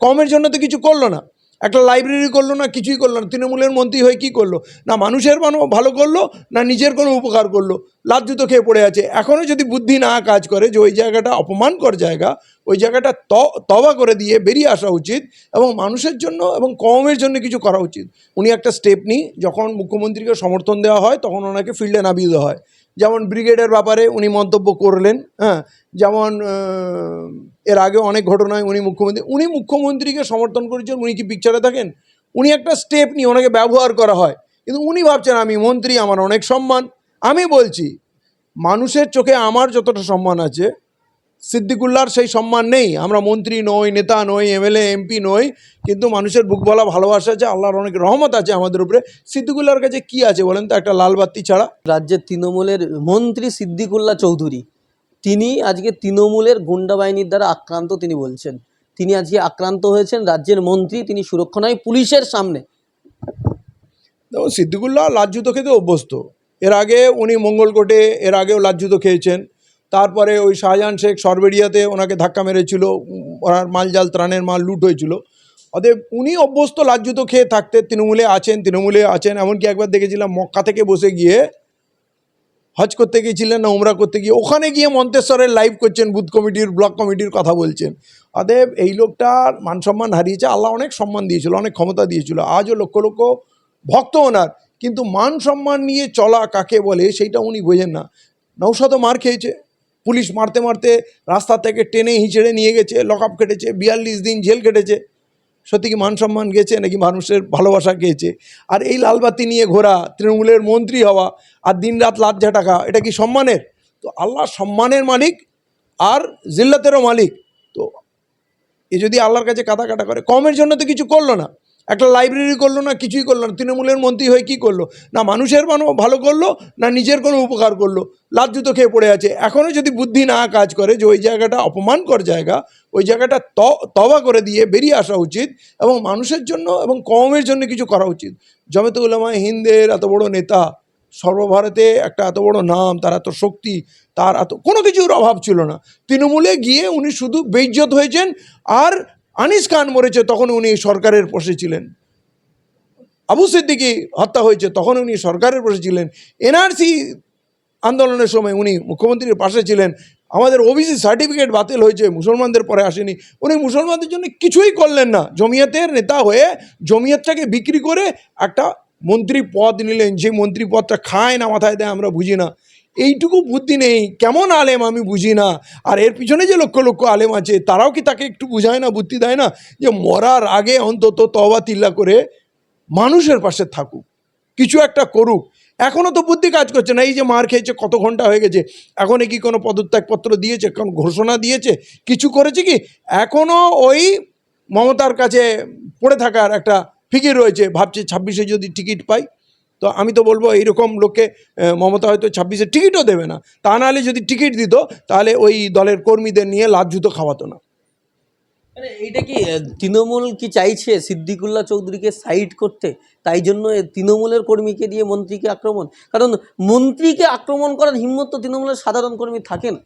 কমের জন্য তো কিছু করল না। একটা লাইব্রেরি করল না, কিছুই করল না। তৃণমূলের মন্ত্রী হয়ে কী করল? না মানুষের মানো ভালো করল, না নিজের কোনো উপকার করল। লাজ্জুতো খেয়ে পড়ে আছে। এখনও যদি বুদ্ধি না কাজ করে যে ওই জায়গাটা অপমানকর জায়গা, ওই জায়গাটা তবা করে দিয়ে বেরিয়ে আসা উচিত এবং মানুষের জন্য এবং কমের জন্য কিছু করা উচিত। উনি একটা স্টেপ নিই যখন মুখ্যমন্ত্রীকে সমর্থন দেওয়া হয়, তখন ওনাকে ফিল্ডে নামিয়ে দেওয়া হয়। যেমন ব্রিগেডের ব্যাপারে উনি মন্তব্য করলেন হ্যাঁ। যেমন এর আগে অনেক ঘটনায় উনি মুখ্যমন্ত্রী, উনি মুখ্যমন্ত্রীকে সমর্থন করেছেন, উনি কি পিকচারে থাকেন? উনি একটা স্টেপ নিয়ে ওনাকে ব্যবহার করা হয়। কিন্তু উনি ভাবছেন, আমি মন্ত্রী, আমার অনেক সম্মান। আমি বলছি, মানুষের চোখে আমার যতটা সম্মান আছে সিদ্দিকুল্লার সেই সম্মান নেই। আমরা মন্ত্রী নই নেতা নই এমএলএ এমপি নই কিন্তু মানুষের বুক বলা ভালোবাসা আছে আল্লাহর অনেক রহমত আছে আমাদের উপরে। সিদ্দিকুল্লার কাছে কি আছে বলেন তো? একটা লাল বাতি ছাড়া। রাজ্যের তৃণমূলের মন্ত্রী সিদ্দিকুল্লা চৌধুরী তিনি আজকে তৃণমূলের গুন্ডা বাহিনীর দ্বারা আক্রান্ত তিনি বলছেন। তিনি আজকে আক্রান্ত হয়েছেন রাজ্যের মন্ত্রী তিনি সুরক্ষা নয় পুলিশের সামনে। দেখো সিদ্দিকুল্লাহ লাজ্জুত খেতে অভ্যস্ত। এর আগে উনি মঙ্গলকোটে এর আগেও লাজ্জুত খেয়েছেন। তারপরে ওই শাহজাহান শেখ সরবেরিয়াতে ওনাকে ধাক্কা মেরেছিল, ওনার মালজাল ত্রাণের মাল লুট হয়েছিল। অতএব উনি অভ্যস্ত, লাজ্জুত খেয়ে থাকতে তৃণমূলে আছেন তৃণমূলে আছেন। এমনকি একবার দেখেছিলাম মক্কা থেকে বসে গিয়ে হজ করতে গিয়েছিলেন না, উমরা করতে গিয়ে, ওখানে গিয়ে মন্তেশ্বরের লাইভ করছেন, বুথ কমিটির ব্লক কমিটির কথা বলছেন। অতএব এই লোকটার মান সম্মান হারিয়েছে, আল্লাহ অনেক সম্মান দিয়েছিল, অনেক ক্ষমতা দিয়েছিল। আজও লক্ষ লক্ষ ভক্ত ওনার। কিন্তু মান সম্মান নিয়ে চলা কাকে বলে, সেইটা উনি বোঝেন না। নৌশত মার খেয়েছে। পুলিশ মারতে মারতে রাস্তা থেকে টেনে হিঁচড়ে নিয়ে গেছে লক আপ কেটেছে, বিয়াল্লিশ দিন জেল কেটেছে। সত্যি কি মান সম্মান গেছে নাকি মানুষের ভালোবাসা গেছে? আর এই লালবাতি নিয়ে ঘোরা, তৃণমূলের মন্ত্রী হওয়া আর দিনরাত লাজ্জা টাকা এটা কি সম্মানের? তো আল্লাহ সম্মানের মালিক আর জিল্লাতেরও মালিক। তো এ যদি আল্লাহর কাছে কাটা করে, কমের জন্য তো কিছু করল না। একটা লাইব্রেরি করল না, কিছুই করল না। তৃণমূলের মন্ত্রী হয়ে কী করল? না মানুষের মানো ভালো করল, না নিজের কোনো উপকার করল। লাজ্জুতো খেয়ে পড়ে আছে। এখনও যদি বুদ্ধি না কাজ করে যে ওই জায়গাটা অপমানকর জায়গা, ওই জায়গাটা তবা করে দিয়ে বেরিয়ে আসা উচিত এবং মানুষের জন্য এবং কমের জন্য কিছু করা উচিত। জমেতে উলামা হিন্দের এত বড় নেতা, সর্বভারতে একটা এত বড় নাম, তার এত শক্তি, তার এত, কোনো কিছুর অভাব ছিল না। তৃণমূলে গিয়ে উনি শুধু বেইজ্জত হয়েছেন আর আনিস খান মরেছে, তখন উনি সরকারের পাশে ছিলেন। আবু সিদ্দিকি হত্যা হয়েছে, তখন উনি সরকারের পাশে ছিলেন। এনআরসি আন্দোলনের সময় উনি মুখ্যমন্ত্রীর পাশে ছিলেন। আমাদের ওবিসি সার্টিফিকেট বাতিল হয়েছে, মুসলমানদের পরে আসেনি। উনি মুসলমানদের জন্য কিছুই করলেন না। জমিয়তের নেতা হয়ে জমিয়তটাকে বিক্রি করে একটা মন্ত্রী পদ নিলেন। যে মন্ত্রী পদটা খায় না, মাথায় দেয়, আমরা বুঝি না। এইটুকু বুদ্ধি নেই। কেমন আলেম আমি বুঝি না। আর এর পিছনে যে লক্ষ লক্ষ আলেম আছে, তারাও কি তাকে একটু বুঝায় না, বুদ্ধি দেয় না? যে মরার আগে অন্তত তবা তিল্লা করে মানুষের পাশে থাকুক। কিছু একটা করুক। এখনও তো বুদ্ধি কাজ করছে না। এই যে মার খেয়েছে, কত ঘণ্টা হয়ে গেছে। এখনই কি কোনো পদত্যাগপত্র দিয়েছে, কোন ঘোষণা দিয়েছে? কিছু করেছে কি? এখনও ওই মমতার কাছে পড়ে থাকার একটা ফিকির রয়েছে। ভাবছে ছাব্বিশে যদি টিকিট পাই। তো আমি তো বলব এইরকম লোককে মমতা হয়তো ছাব্বিশে টিকিটও দেবে না। তা নাহলে যদি টিকিট দিত তাহলে ওই দলের কর্মীদের নিয়ে লাজ্জুতো খাওয়াতো না। মানে এইটা কি তৃণমূল কি চাইছে সিদ্দিকুল্লাহ চৌধুরীকে সাইড করতে? তাই জন্য তৃণমূলের কর্মীকে দিয়ে মন্ত্রীকে আক্রমণ? কারণ মন্ত্রীকে আক্রমণ করার হিম্মত তো তৃণমূলের সাধারণ কর্মী থাকে না।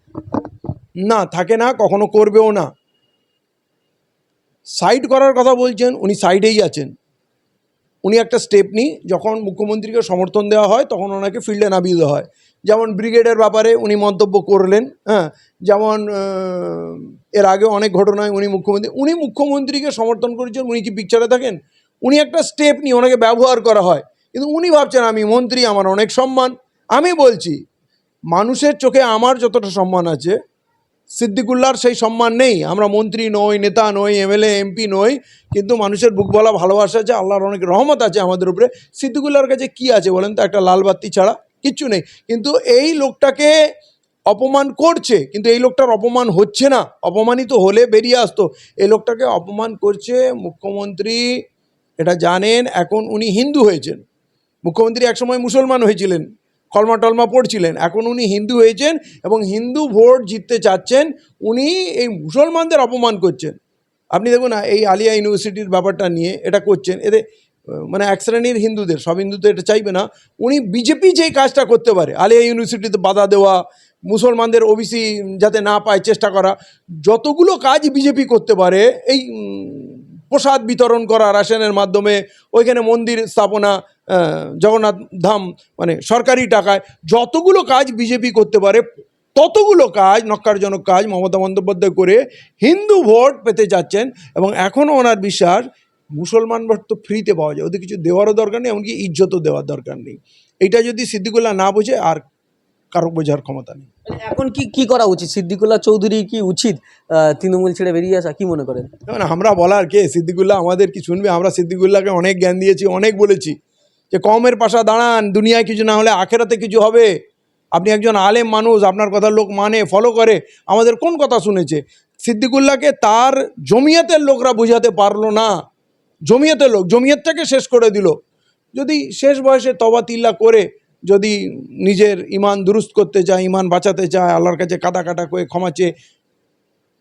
না থাকে না কখনো করবেও না। সাইড করার কথা বলছেন উনি সাইডেই আছেন। উনি একটা স্টেপ নিই, যখন মুখ্যমন্ত্রীকে সমর্থন দেওয়া হয়, তখন ওনাকে ফিল্ডে নামিয়ে দেওয়া হয়। যেমন ব্রিগেডের ব্যাপারে উনি মন্তব্য করলেন হ্যাঁ। যেমন এর আগে অনেক ঘটনায় উনি মুখ্যমন্ত্রী, উনি মুখ্যমন্ত্রীকে সমর্থন করেছেন, উনি কি পিকচারে থাকেন? উনি একটা স্টেপ নিয়ে ওনাকে ব্যবহার করা হয়। কিন্তু উনি ভাবছেন, আমি মন্ত্রী, আমার অনেক সম্মান। আমি বলছি, মানুষের চোখে আমার যতটা সম্মান আছে সিদ্দিকুল্লার সেই সম্মান নেই। আমরা মন্ত্রী নই, নেতা নই, এমএলএ, এমপি নই, কিন্তু মানুষের বুক বলা ভালোবাসা আছে, আল্লাহর অনেক রহমত আছে আমাদের উপরে। সিদ্দিকুল্লার কাছে কি আছে বলেন তো? একটা লাল বাতি ছাড়া কিচ্ছু নেই। কিন্তু এই লোকটাকে অপমান করছে, কিন্তু এই লোকটার অপমান হচ্ছে না। অপমানিত হলে বেরিয়ে আসতো। এই লোকটাকে অপমান করছে মুখ্যমন্ত্রী, এটা জানেন, এখন উনি হিন্দু হয়েছেন। মুখ্যমন্ত্রী একসময় মুসলমান হয়েছিলেন। কলমা টলমা পড়ছিলেন। এখন উনি হিন্দু হয়েছেন এবং হিন্দু ভোট জিততে চাচ্ছেন, উনি এই মুসলমানদের অপমান করছেন। আপনি দেখুন না, এই আলিয়া ইউনিভার্সিটির ব্যাপারটা নিয়ে এটা করছেন, এতে মানে এক শ্রেণির হিন্দুদের, সব হিন্দু তো এটা চাইবে না, উনি বিজেপি যেই কাজটা করতে পারে, আলিয়া ইউনিভার্সিটিতে বাধা দেওয়া, মুসলমানদের ওবিসি যাতে না পায় চেষ্টা করা, যতগুলো কাজ বিজেপি করতে পারে, এই প্রসাদ বিতরণ করা রাশনের মাধ্যমে ওইখানে মন্দির স্থাপনা জগন্নাথ ধাম মানে সরকারি টাকায় যতগুলো কাজ বিজেপি করতে পারে, ততগুলো কাজ, নক্কারজনক কাজ মমতা বন্দ্যোপাধ্যায় করে হিন্দু ভোট পেতে যাচ্ছেন এবং এখনও ওনার বিশ্বাস মুসলমান ভোট তো ফ্রিতে পাওয়া যায়, ওদের কিছু দেওয়ারও দরকার নেই, এমনকি ইজ্জতও দেওয়ার দরকার নেই। এটা যদি সিদ্দিকুল্লাহ না বোঝে, আর কারও বোঝার ক্ষমতা নেই। মানে এখন কি কি করা উচিত? সিদ্দিকুল্লাহ চৌধুরী কি উচিত তৃণমূল ছেড়ে বেরিয়ে আসা? কি মনে করেন? আমরা বলার কে? সিদ্দিকুল্লাহ আমাদের কি শুনবে? আমরা সিদ্দিকুল্লাহকে অনেক জ্ঞান দিয়েছি অনেক বলেছি যে কমের পাশা দাঁড়ান দুনিয়ায় কিছু না হলে আখেরাতে কিছু হবে। আপনি একজন আলেম মানুষ আপনার কথা লোক মানে ফলো করে আমাদের কোন কথা শুনেছে? সিদ্দিকুল্লাহকে তার জমিয়তের লোকরা বোঝাতে পারল না। জমিয়তের লোক জমিয়তটাকে শেষ করে দিল। যদি শেষ বয়সে তবা তিল্লা করে যদি নিজের ইমান দুরুস্ত করতে চায় ইমান বাঁচাতে চায়, আল্লাহর কাছে কাটা কাটা করে ক্ষমা চেয়ে,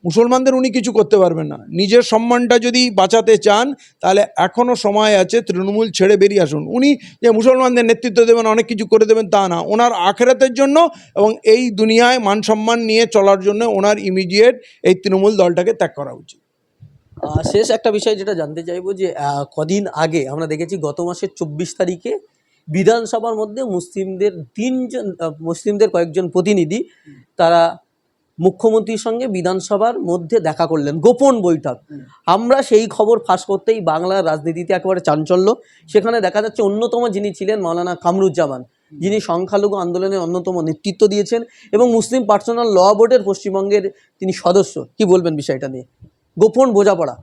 মুসলমানদের উনি কিছু করতে পারবেন না। নিজের সম্মানটা যদি বাঁচাতে চান, তাহলে এখনও সময় আছে তৃণমূল ছেড়ে বেরিয়ে আসুন। উনি যে মুসলমানদের নেতৃত্ব দেবেন, অনেক কিছু করে দেবেন, তা না। ওনার আখেরাতের জন্য এবং এই দুনিয়ায় মান সম্মান নিয়ে চলার জন্য ওনার ইমিডিয়েট এই তৃণমূল দলটাকে ত্যাগ করা উচিত। শেষ একটা বিষয় যেটা জানতে চাইব যে কদিন আগে আমরা দেখেছি গত মাসের চব্বিশ তারিখে বিধানসভার মধ্যে মুসলিমদের তিনজন মুসলিমদের কয়েকজন প্রতিনিধি তারা মুখ্যমন্ত্রীর সঙ্গে বিধানসভার মধ্যে দেখা করলেন। গোপন বৈঠক। আমরা সেই খবর ফাঁস করতেই বাংলার রাজনীতিতে একেবারে চাঞ্চল্য। সেখানে দেখা যাচ্ছে অন্যতম যিনি ছিলেন মাওলানা কামরুজ্জামান। যিনি সংখ্যালঘু আন্দোলনের অন্যতম নেতৃত্ব দিয়েছেন এবং মুসলিম পার্সোনাল ল বোর্ডের পশ্চিমবঙ্গের তিনি সদস্য। কি বলবেন বিষয়টা নিয়ে? গোপন বোঝাপড়া।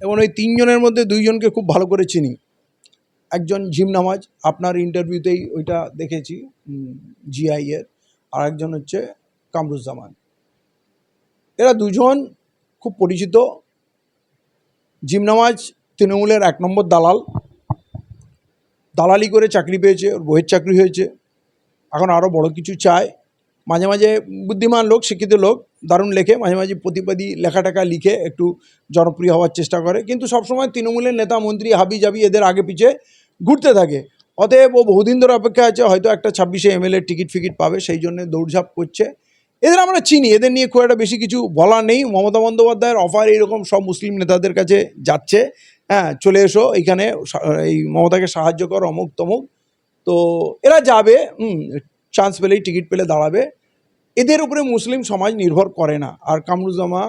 এবং ওই তিনজনের মধ্যে দুইজনকে খুব ভালো করে চিনি। একজন জিম নামাজ, আপনার ইন্টারভিউতেই ওইটা দেখেছি জিআই এর। আর একজন হচ্ছে কামরুজ্জামান। এরা দুজন খুব পরিচিত। জিম নামাজ তৃণমূলের এক নম্বর দালাল। দালালি করে চাকরি পেয়েছে, ওর বইয়ের চাকরি হয়েছে। এখন আরও বড় কিছু চায়। মাঝে মাঝে বুদ্ধিমান লোক, শিক্ষিত লোক, দারুণ লেখে। মাঝে মাঝে প্রতিবাদী লেখা টাকা লিখে একটু জনপ্রিয় হওয়ার চেষ্টা করে। কিন্তু সবসময় তৃণমূলের নেতা, মন্ত্রী হাবি জাবি এদের আগে পিছে। ঘুরতে থাকে। অতএব ও বহুদিন ধরে অপেক্ষা আছে, হয়তো একটা ছাব্বিশে এমএলএ টিকিট ফিকিট পাবে, সেই জন্য দৌড়ঝাঁপ করছে। এদের আমরা চিনি, এদের নিয়ে খুব একটা বেশি কিছু বলা নেই। মমতা বন্দ্যোপাধ্যায়ের অফার এইরকম সব মুসলিম নেতাদের কাছে যাচ্ছে। হ্যাঁ চলে এসো, এইখানে এই মমতাকে সাহায্য কর, অমুক তমুক। তো এরা যাবে চান্স পেলেই টিকিট পেলে দাঁড়াবে। এদের উপরে মুসলিম সমাজ নির্ভর করে না। আর কামরুজ্জামা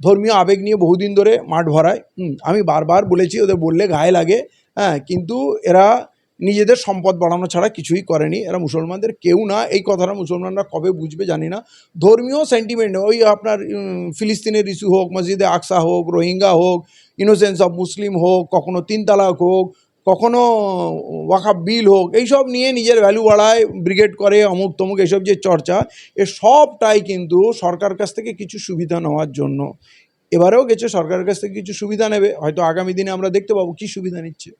ধর্মীয় আবেগ নিয়ে বহুদিন ধরে মাঠ ভরায়। আমি বারবার বলেছি, ওদের বললে গায়ে লাগে। হ্যাঁ কিন্তু এরা নিজেদের সম্পদ বাড়ানো ছাড়া কিছুই করেনি। এরা মুসলমানদের কেউ না। এই কথাটা মুসলমানরা কবে বুঝবে জানি না। ধর্মীয় সেন্টিমেন্ট ওই আপনার ফিলিস্তিনের ইস্যু হোক, মসজিদে আকসা হোক, রোহিঙ্গা হোক ইনোসেন্স অফ মুসলিম হোক, কখনো তিন তালাক হোক, কখনো ওয়াকাব বিল হোক, এইসব নিয়ে নিজের ভ্যালু বাড়ায় ব্রিগেড করে, অমুক তমুক এইসব যে চর্চা, এ সবটাই কিন্তু সরকার কাছ থেকে কিছু সুবিধা নেওয়ার জন্য। এবারেও গেছে, সরকারের কাছ থেকে কিছু সুবিধা নেবে। হয়তো আগামী দিনে আমরা দেখতে পাবো কী সুবিধা নিচ্ছে।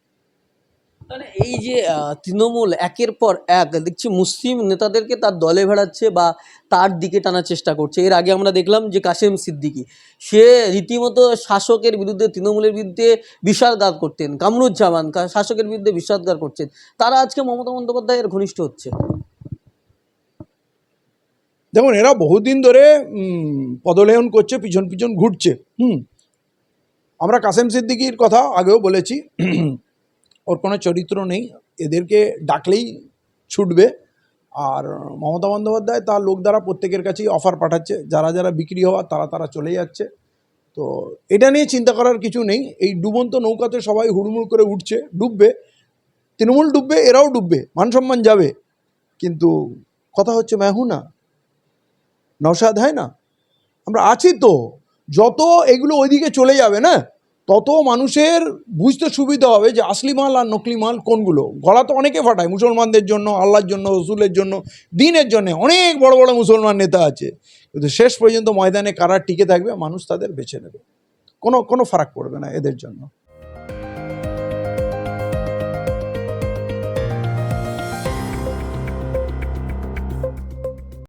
মানে এই যে তৃণমূল একের পর এক দেখছি মুসলিম নেতাদেরকে তার দলে ভেড়াচ্ছে বা তার দিকে টানার চেষ্টা করছে। এর আগে আমরা দেখলাম যে কাশেম সিদ্দিকি সে রীতিমতো শাসকের বিরুদ্ধে তৃণমূলের বিরুদ্ধে বিষাদগার করতেন। কামরুজ্জামান শাসকের বিরুদ্ধে বিষাদগার করছেন। তারা আজকে মমতা বন্দ্যোপাধ্যায়ের ঘনিষ্ঠ হচ্ছে। দেখুন এরা বহুদিন ধরে উম, পদলেহন করছে পিছন পিছন ঘুরছে। হুম। আমরা কাসেম সিদ্দিকির কথা আগেও বলেছি। ওর কোনো চরিত্র নেই। এদেরকে ডাকলেই ছুটবে। আর মমতা বন্দ্যোপাধ্যায় তার লোক দ্বারা প্রত্যেকের কাছেই অফার পাঠাচ্ছে। যারা যারা বিক্রি হওয়া তারা তারা চলে যাচ্ছে। তো এটা নিয়ে চিন্তা করার কিছু নেই। এই ডুবন্ত নৌকাতে সবাই হুড়মুড় করে উঠছে। ডুববে। তৃণমূল ডুববে, এরাও ডুববে। মান সম্মান যাবে। কিন্তু কথা হচ্ছে মেহু না। নওশাদ, হয় না? আমরা আছি তো। যত এগুলো ওইদিকে চলে যাবে, না? তত মানুষের বুঝতে সুবিধা হবে যে আসলি মাল আর নকলি মাল কোনগুলো। গলা তো অনেকে ফাটায়, মুসলমানদের জন্য, আল্লাহর জন্য, রসুলের জন্য, দিনের জন্য অনেক বড় বড় মুসলমান নেতা আছে। কিন্তু শেষ পর্যন্ত ময়দানে কারা টিকে থাকবে, মানুষ তাদের বেছে নেবে। কোনো কোনো ফারাক পড়বে না এদের জন্য।